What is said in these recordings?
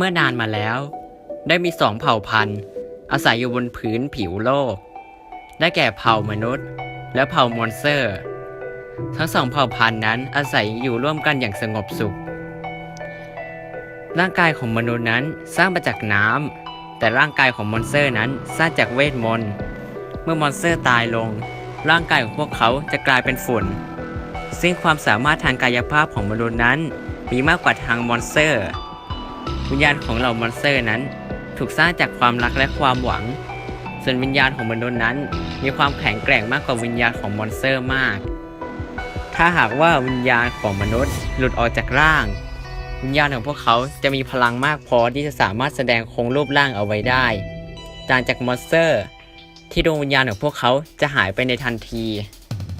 เมื่อนานมาแล้ว ได้มีสองเผ่าพันธุ์ อาศัยอยู่บนพื้นผิวโลก ได้แก่เผ่ามนุษย์ และเผ่ามอนสเตอร์ ทั้งสองเผ่าพันธุ์นั้นอาศัยอยู่ร่วมกันอย่างสงบสุข ร่างกายของมนุษย์นั้นสร้างมาจากน้ำแต่ร่างกายของมอนสเตอร์นั้นสร้างจากเวทมนต์เมื่อมอนสเตอร์ตายลง ร่างกายของพวกเขาจะกลายเป็นฝุ่น ซึ่งความสามารถทางกายภาพของมนุษย์นั้นมีมากกว่าทางมอนสเตอร์ วิญญาณของเหล่ามอนสเตอร์นั้น ถูกสร้างจากความรักและความหวัง ส่วนวิญญาณของมนุษย์นั้น มีความแข็งแกร่งมากกว่าวิญญาณของมอนสเตอร์มาก ถ้าหากว่าวิญญาณของมนุษย์หลุดออกจากร่าง วิญญาณของพวกเขาจะมีพลังมากพอที่จะสามารถแสดงคงรูปร่างเอาไว้ได้ต่างจากมอนสเตอร์ ที่ดวงวิญญาณของพวกเขาจะหายไปในทันที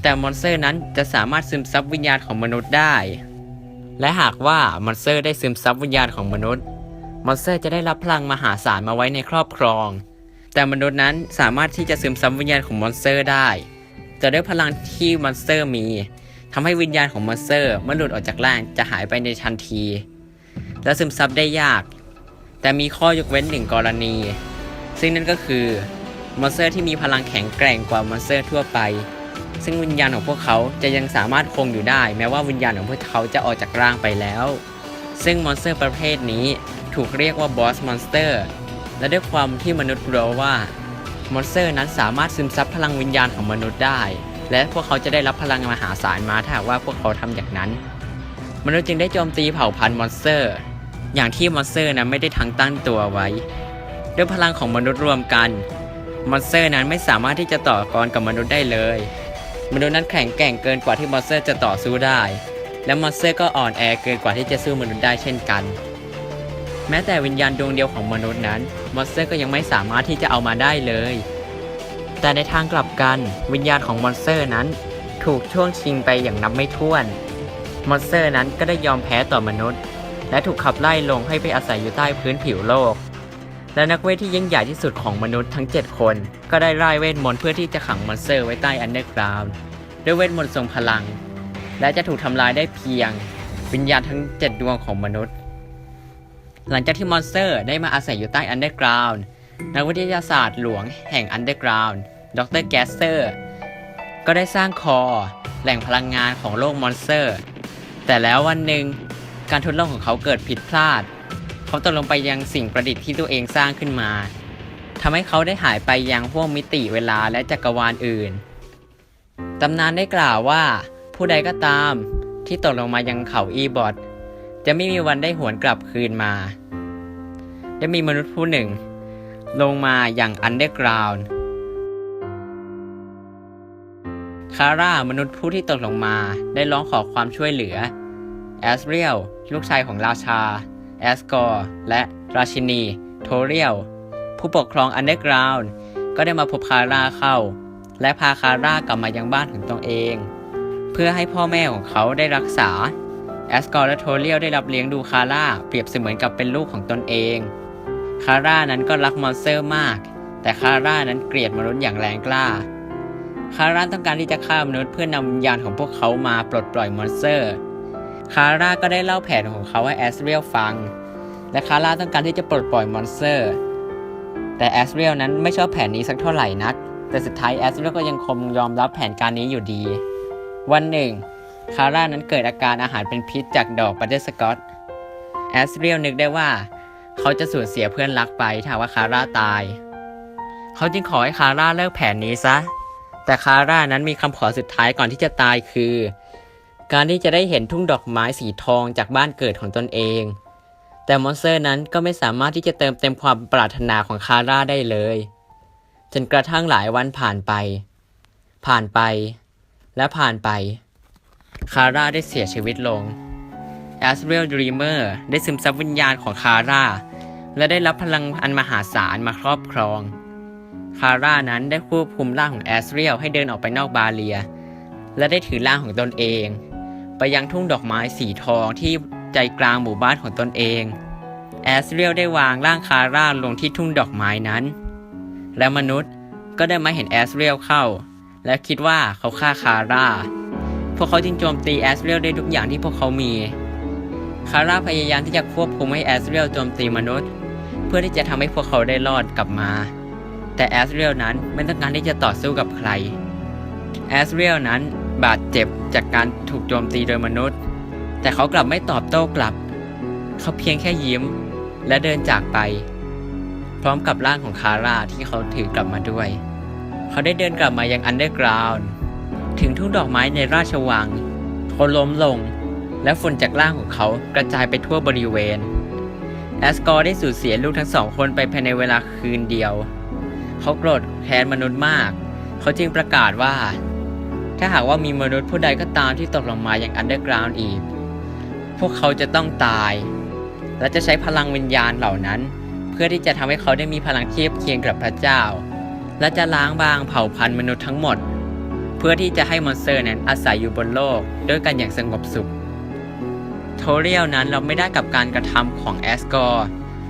แต่มอนสเตอร์นั้นจะสามารถซึมซับวิญญาณของมนุษย์ได้ และหากว่ามอนสเตอร์ได้ซึมซับวิญญาณของมนุษย์ มอนสเตอร์จะได้รับพลังมหาศาลมาไว้ในครอบครอง แต่มนุษย์นั้นสามารถที่จะซึมซับวิญญาณของมอนสเตอร์ได้จะด้วยพลังที่มอนสเตอร์มีทำให้วิญญาณของมอนสเตอร์เมื่อหลุดออกจากร่างจะหายไปในทันที และซึมซับได้ยาก แต่มีข้อยกเว้นหนึ่งกรณี ซึ่งนั่นก็คือมอนสเตอร์ที่มีพลังแข็งแกร่งกว่ามอนสเตอร์ทั่วไป ซึ่งวิญญาณของพวกเขาจะยังสามารถคงอยู่ได้ แม้ว่าวิญญาณของพวกเขาจะออกจากร่างไปแล้ว ซึ่งมอนสเตอร์ประเภทนี้ ถูกเรียกว่าบอสมอนสเตอร์และด้วยความที่มนุษย์รู้ว่ามอนสเตอร์นั้นสามารถซึมซับพลังวิญญาณของมนุษย์ได้ และพวกเขาจะได้รับพลังมหาศาลมาถ้าหากว่าพวกเขาทำอย่างนั้น มนุษย์จึงได้โจมตีเผ่าพันธุ์มอนสเตอร์ อย่างที่มอนสเตอร์นั้นไม่ได้ทั้งตั้งตัวไว้ ด้วยพลังของมนุษย์รวมกันมอนสเตอร์นั้นไม่สามารถที่จะต่อกรกับมนุษย์ได้เลย มนุษย์นั้นแข็งแกร่งเกินกว่าที่มอนสเตอร์จะต่อสู้ได้ และมอนสเตอร์ก็อ่อนแอเกินกว่าที่จะสู้มนุษย์ได้เช่นกัน แม้แต่วิญญาณดวงเดียวของมนุษย์นั้น มอนสเตอร์ก็ยังไม่สามารถที่จะเอามาได้เลย แต่ในทางกลับกันวิญญาณของมอนสเตอร์นั้น ถูกช่วงชิงไปอย่างนับไม่ถ้วน มอนสเตอร์นั้นก็ได้ยอมแพ้ต่อมนุษย์ และถูกขับไล่ลงให้ไปอาศัยอยู่ใต้พื้นผิวโลก และนักเวทที่ยิ่งใหญ่ที่สุดของมนุษย์ทั้ง 7 คน ก็ได้ไล่เวทมนต์เพื่อที่จะขังมอนสเตอร์ไว้ใต้อันเดอร์กราวด์ด้วยเวทมนต์ทรงพลัง และจะถูกทำลายได้เพียง วิญญาณทั้ง 7 ดวงของมนุษย์ หลังจากที่มอนสเตอร์ได้มาอาศัยอยู่ใต้อันเดอร์กราวด์นักวิทยาศาสตร์หลวงแห่งอันเดอร์กราวด์ดรแกสเตอร์ก็ได้สร้างคอ แหล่งพลังงานของโลกมอนสเตอร์ แต่แล้ววันหนึ่งการทดลองของเขาเกิดผิดพลาด เขาตกลงไปยังสิ่งประดิษฐ์ที่ตัวเองสร้างขึ้นมาทำให้เขาได้หายไปยังห้วงมิติเวลาและจักรวาลอื่นตำนานได้กล่าวว่าผู้ใดก็ตามที่ตกลงมายังเขาอีบอท จะไม่มีวันได้หวนกลับคืนมาได้มีมนุษย์ผู้หนึ่ง ลงมาอย่างอันเดอร์กราวด์คาร่ามนุษย์ผู้ที่ตกลงมาได้ร้องขอความช่วยเหลือ แอสเรียลลูกชายของราชา แอสกอร์ และราชินี โทเรียล ผู้ปกครองอันเดอร์กราวด์ก็ได้มาพบคาร่าเข้า และพาคาร่ากลับมายังบ้านของตัวเอง เพื่อให้พ่อแม่ของเขาได้รักษา แอสกอร์และโทเรียลได้รับเลี้ยงดูคาร่าเปรียบเสมือนกับเป็นลูกของตนเอง คาร่านั้นก็รักมอนสเตอร์มาก แต่คาร่านั้นเกลียดมนุษย์อย่างแรงกล้า คาร่าต้องการที่จะฆ่ามนุษย์เพื่อนำวิญญาณของพวกเขามาปลดปล่อยมอนสเตอร์ คาร่าก็ได้เล่าแผนของเขาให้แอสเรียลฟัง และคาร่าต้องการที่จะปลดปล่อยมอนสเตอร์ แต่แอสเรียลนั้นไม่ชอบแผนนี้สักเท่าไหร่นัก แต่สุดท้ายแอสเรียลก็ยังคงยอมรับแผนการนี้อยู่ดี วันหนึ่ง คาร่านั้นเกิดอาการอาหารเป็นพิษจากดอกบัตเตอร์สกอตแอสเรียลนึกได้ว่า เขาจะสูญเสียเพื่อนรักไปถ้าว่าคาร่าตาย เขาจึงขอให้คาร่าเลิกแผนนี้ซะ แต่คาร่านั้นมีคำขอสุดท้ายก่อนที่จะตายคือ การที่จะได้เห็นทุ่งดอกไม้สีทองจากบ้านเกิดของตนเอง แต่มอนสเตอร์นั้นก็ไม่สามารถที่จะเติมเต็มความปรารถนาของคาร่าได้เลยจนกระทั่งหลายวันผ่านไป ผ่านไป และผ่านไป คาร่าได้เสียชีวิตลงแอสเรียลดรีเมอร์ได้ซึมซับวิญญาณของคาร่า และได้รับพลังอันมหาศาลมาครอบครอง คาร่านั้นได้ควบคุมร่างของแอสเรียลให้เดินออกไปนอกบาเลีย และได้ถือร่างของตนเอง ไปยังทุ่งดอกไม้สีทองที่ใจกลางหมู่บ้านของตนเองแอสเรียลได้วางร่างคาร่าลงที่ทุ่งดอกไม้นั้น และมนุษย์ก็ได้มาเห็นแอสเรียลเข้า และคิดว่าเขาฆ่าคาร่า พวกเขาจึงโจมตีแอสเรียลได้ทุกอย่างที่พวกเขามี คาร่าพยายามที่จะควบคุมให้แอสเรียลโจมตีมนุษย์ เพื่อที่จะทำให้พวกเขาได้รอดกลับมา แต่แอสเรียลนั้นไม่ต้องการที่จะต่อสู้กับใคร แอสเรียลนั้นบาดเจ็บจากการถูกโจมตีโดยมนุษย์ แต่เขากลับไม่ตอบโต้กลับ เขาเพียงแค่ยิ้ม และเดินจากไป พร้อมกับร่างของคาร่าที่เขาถือกลับมาด้วย เขาได้เดินกลับมายังอันเดอร์กราวน์ ถึงทุ่งดอกไม้ในราชวังเขาล้มลง และฝุ่นจากร่างของเขากระจายไปทั่วบริเวณ แอสกอร์ได้สูญเสียลูกทั้งสองคนไปภายในเวลาคืนเดียว เขาโกรธแค้นมนุษย์มาก เขาจึงประกาศว่า ถ้าหากว่ามีมนุษย์ผู้ใดก็ตามที่ตกลงมาอย่างอันเดอร์กราวน์อีก พวกเขาจะต้องตาย และจะใช้พลังวิญญาณเหล่านั้น เพื่อที่จะทำให้เขาได้มีพลังเทียบเคียงกับพระเจ้า และจะล้างบางเผ่าพันธุ์มนุษย์ทั้งหมด เพื่อที่จะให้มอนสเตอร์นั้นอาศัยอยู่บนโลกด้วยกันอย่างสงบสุข โทเรียลนั้นเราไม่ได้กับการกระทำของแอสกอร์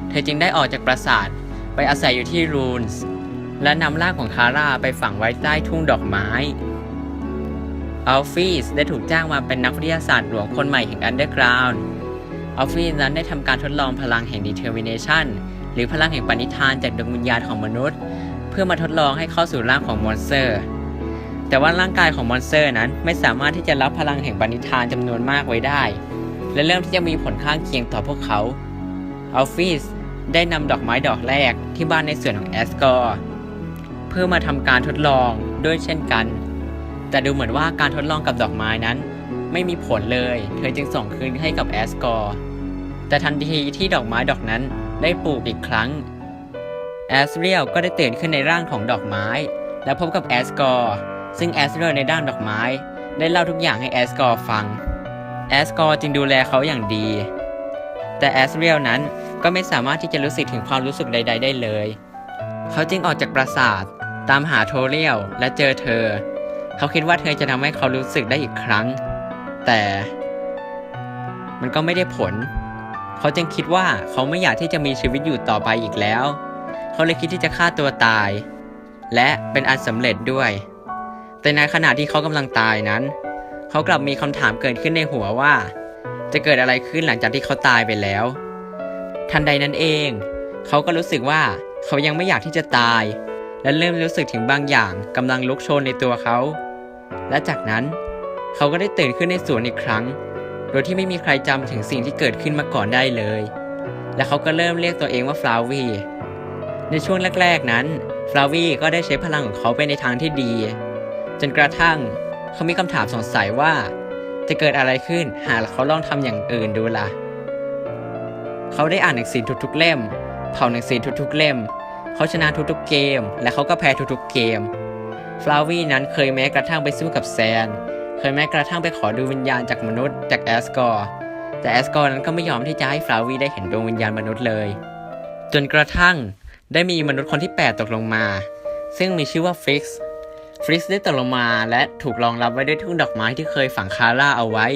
เธอจึงได้ออกจากปราสาทไปอาศัยอยู่ที่รูนส์และนำร่างของคาร่าไปฝังไว้ใต้ทุ่งดอกไม้อัลฟีสได้ถูกจ้างมาเป็นนักวิทยาศาสตร์หลวงคนใหม่แห่งอันเดอร์กราวน์อัลฟีสนั้นได้ทำการทดลองพลังแห่ง Determination หรือพลังแห่งปณิธานจากดวงวิญญาณของมนุษย์ เพื่อมาทดลองให้เข้าสู่ร่างของมอนสเตอร์ แต่ว่าร่างกายของมอนสเตอร์นั้นไม่สามารถที่จะรับพลังแห่งปณิธานจำนวนมากไว้ได้ และเริ่มที่จะมีผลข้างเคียงต่อพวกเขาอัลฟีสได้นำดอกไม้ดอกแรกที่บ้านในส่วนของแอสกอร์เพื่อมาทำการทดลองด้วยเช่นกัน แต่ดูเหมือนว่าการทดลองกับดอกไม้นั้น ไม่มีผลเลย เธอจึงส่งคืนให้กับแอสกอร์แต่ทันทีที่ดอกไม้ดอกนั้นได้ปลูกอีกครั้งแอสเรียลก็ได้ตื่นขึ้นในร่างของดอกไม้ และพบกับแอสกอร์ ซึ่งแอสเรียลในด้านดอกไม้ ได้เล่าทุกอย่างให้แอสกอร์ฟัง แอสกอร์จึงดูแลเขาอย่างดี แต่แอสเรียลนั้นก็ไม่สามารถที่จะรู้สึกถึงความรู้สึกใด ๆ ได้เลย เขาจึงออกจากปราสาทตามหาโทเรียลและเจอเธอ เขาคิดว่าเธอจะทำให้เขารู้สึกได้อีกครั้ง แต่มันก็ไม่ได้ผล เขาจึงคิดว่าเขาไม่อยากที่จะมีชีวิตอยู่ต่อไปอีกแล้ว เขาเลยคิดที่จะฆ่าตัวตาย และเป็นอันสำเร็จด้วย แต่ในขณะที่เขากำลังตายนั้น เขากลับมีคำถามเกิดขึ้นในหัวว่า จะเกิดอะไรขึ้นหลังจากที่เขาตายไปแล้ว ทันใดนั้นเอง เขาก็รู้สึกว่าเขายังไม่อยากที่จะตาย และเริ่มรู้สึกถึงบางอย่างกำลังลุกโชนในตัวเขา และจากนั้นเขาก็ได้ตื่นขึ้นในสวนอีกครั้ง โดยที่ไม่มีใครจำถึงสิ่งที่เกิดขึ้นมาก่อนได้เลย และเขาก็เริ่มเรียกตัวเองว่าฟลาวีในช่วงแรก ๆนั้นฟลาวีก็ได้ใช้พลังของเขาไปในทางที่ดี จนกระทั่งเขามีคำถามสงสัยว่า จะเกิดอะไรขึ้นหากเขาลองทำอย่างอื่นดูล่ะ เขาได้อ่านหนังสือทุกๆเล่ม เผาหนังสือทุกๆเล่ม เขาชนะทุกๆเกม และเขาก็แพ้ทุกๆเกม ฟลาวี่นั้นเคยแม้กระทั่งไปสู้กับแซน เคยแม้กระทั่งไปขอดูวิญญาณจากมนุษย์จากแอสกอร์ แต่แอสกอร์นั้นก็ไม่ยอมที่จะให้ฟลาวี่ได้เห็นดวงวิญญาณมนุษย์เลย จนกระทั่งได้มีมนุษย์คนที่ 8 ตกลงมา ซึ่งมีชื่อว่าฟิกซ์ ฟริกซ์ได้ตกลงมาและถูกรองรับไว้ด้วยทุ่งดอกไม้ที่เคยฝังคาร่าเอาไว้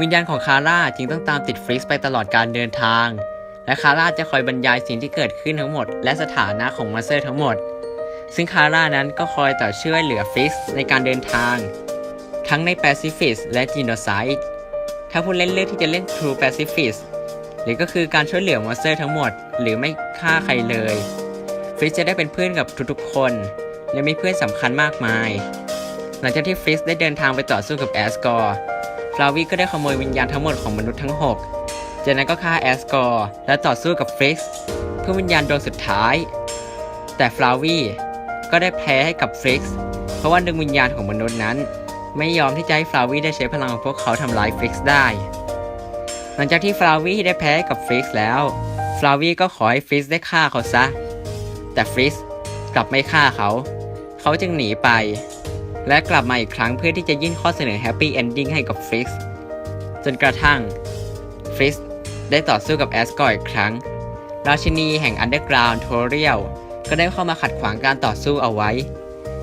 วิญญาณของคาร่าจึงต้องตามติดฟริกซ์ไปตลอดการเดินทาง และคาร่าจะคอยบรรยายสิ่งที่เกิดขึ้นทั้งหมด และสถานะของมอเตอร์ทั้งหมด ซึ่งคาร่านั้นก็คอยต่อช่วยเหลือฟริกซ์ในการเดินทาง ทั้งในแปซิฟิสและจีโนไซด์ถ้าผู้เล่นเลือกที่จะเล่น True Pacifist หรือก็คือการช่วยเหลือมอนสเตอร์ทั้งหมด หรือไม่ฆ่าใครเลย ฟริกซ์จะได้เป็นเพื่อนกับทุกๆคน และมีเพื่อนสำคัญมากมาย หลังจากที่ฟริสได้เดินทางไปต่อสู้กับแอสกอร์ฟลาวีก็ได้ขโมยวิญญาณทั้งหมดของมนุษย์ทั้ง 6 จากนั้นก็ฆ่าแอสกอร์และต่อสู้กับฟริกซ์เพื่อวิญญาณดวงสุดท้าย แต่ฟลาวีก็ได้แพ้ให้กับฟริกซ์เพราะว่าดวงวิญญาณของมนุษย์นั้น ไม่ยอมที่จะให้ฟลาวีได้ใช้พลังของพวกเขาทำลายฟริกซ์ได้ หลังจากที่ฟลาวีได้แพ้กับฟริกซ์แล้วฟลาวีก็ขอให้ฟริกซ์ได้ฆ่าเขาซะ แต่ฟริกซ์ กลับไม่ฆ่าเขา เขาจึงหนีไป และกลับมาอีกครั้งเพื่อที่จะยื่นข้อเสนอแฮปปี้เอนดิ้งให้กับฟริกซ์จนกระทั่งฟริกซ์ได้ต่อสู้กับแอสกอร์อีกครั้ง ราชินีแห่งอันเดอร์กราวน์โทเรียลก็ได้เข้ามาขัดขวางการต่อสู้เอาไว้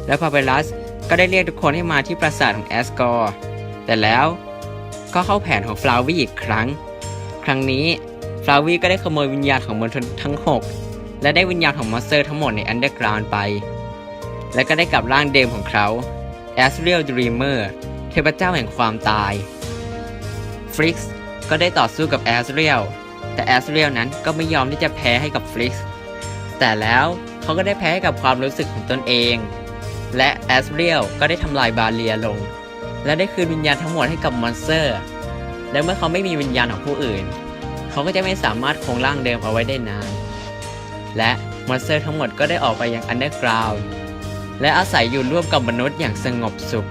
และพาเปลัสก็ได้เรียกทุกคนให้มาที่ปราสาทของแอสกอร์แต่แล้วก็เข้าแผนของฟลาวีอีกครั้ง ครั้งนี้ฟลาวีก็ได้ขโมยวิญญาณของมนุษย์ทั้ง 6 และได้วิญญาณของมอนสเตอร์ทั้งหมดในอันเดอร์กราวน์ไป และก็ได้กลับร่างเดิมของเขา a s r i e l Dreamer เทพเจ้าแห่งความตายฟริกซ์ก็ได้ต่อสู้กับแอสเรียลแต่แอสเรียลนั้นก็ไม่ยอมที่จะแพ้ให้กับฟลิกซ์แต่แล้วเขาก็ได้แพ้ให้กับความรู้สึกของตนเอง และแอสเรียลก็ได้ทำลายบาเลียลง และได้คืนวิญญาณทั้งหมดให้กับมอนสเตอร์ และเมื่อเขาไม่มีวิญญาณของผู้อื่น เขาก็จะไม่สามารถคงร่างเดิมเอาไว้ได้นาน และมอนสเตอร์ทั้งหมดก็ได้ออกไปยังอันเดอร์กราวด์และอาศัยอยู่ร่วมกับมนุษย์อย่างสงบสุข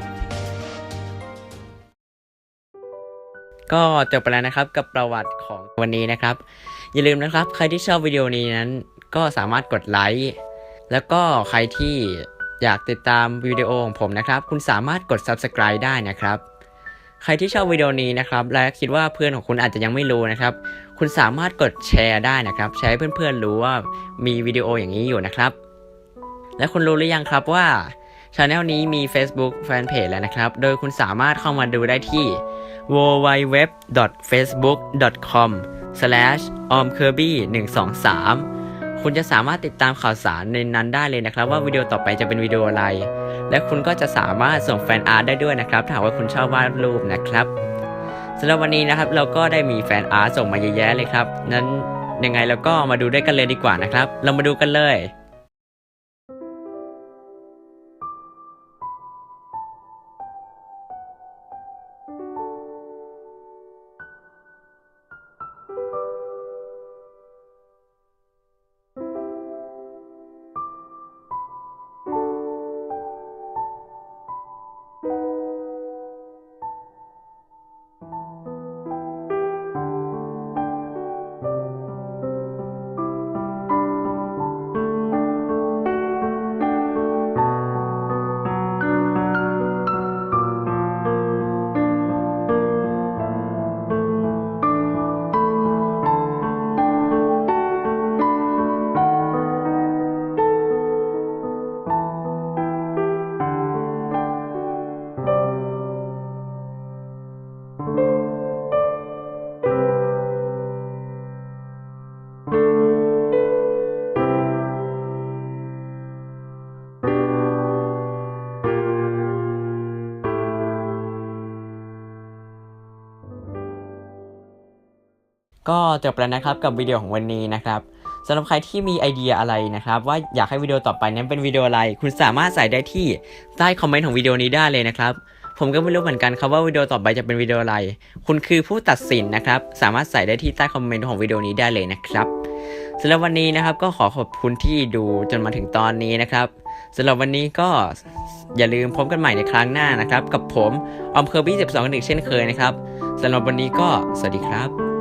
ก็จบไปแล้วนะครับกับประวัติของวันนี้นะครับ อย่าลืมนะครับ ใครที่ชอบวิดีโอนี้นั้น ก็สามารถกดไลค์แล้วก็ใครที่อยากติดตามวิดีโอของผมนะครับ คุณสามารถกด subscribe ได้นะครับ ใครที่ชอบวิดีโอนี้นะครับ และคิดว่าเพื่อนของคุณอาจจะยังไม่รู้นะครับ คุณสามารถกดแชร์ได้นะครับ แชร์ให้เพื่อนๆรู้ว่ามีวิดีโออย่างนี้อยู่นะครับ และคุณรู้หรือยังครับว่าช anel นี้มี Facebook Fanpage แล้วนะครับ โดยคุณสามารถเข้ามาดูได้ที่ www.facebook.com/omkirby123 คุณจะสามารถติดตามข่าวสารในนั้นได้เลยนะครับ ว่าวิดีโอต่อไปจะเป็นวิดีโออะไร และคุณก็จะสามารถส่งแฟนอาร์ตได้ด้วยนะครับ ถ้าหากว่าคุณชอบวาดรูปนะครับสำหรับวันนี้นะครับเราก็ได้มีแฟนอาร์ตส่งมาเยอะแยะเลยครับนั้นยังไงเราก็มาดูด้วยกันเลยดีกว่านะครับ เรามาดูกันเลย ก็จบแล้วนะครับกับวิดีโอของวันนี้นะครับสำหรับใครที่มีไอเดียอะไรนะครับ ว่าอยากให้วิดีโอต่อไปนั้นเป็นวิดีโออะไร คุณสามารถใส่ได้ที่ใต้คอมเมนต์ของวิดีโอนี้ได้เลยนะครับ ผมก็ไม่รู้เหมือนกันครับว่าวิดีโอต่อไปจะเป็นวิดีโออะไร คุณคือผู้ตัดสินนะครับ สามารถใส่ได้ที่ใต้คอมเมนต์ของวิดีโอนี้ได้เลยนะครับสำหรับวันนี้นะครับก็ขอขอบคุณที่ดูจนมาถึงตอนนี้นะครับสำหรับวันนี้ก็อย่าลืมพบกันใหม่ในครั้งหน้านะครับ กับผมออมเคอร์บี้12อีกเช่นเคยนะครับสำหรับวันนี้ก็สวัสดีครับ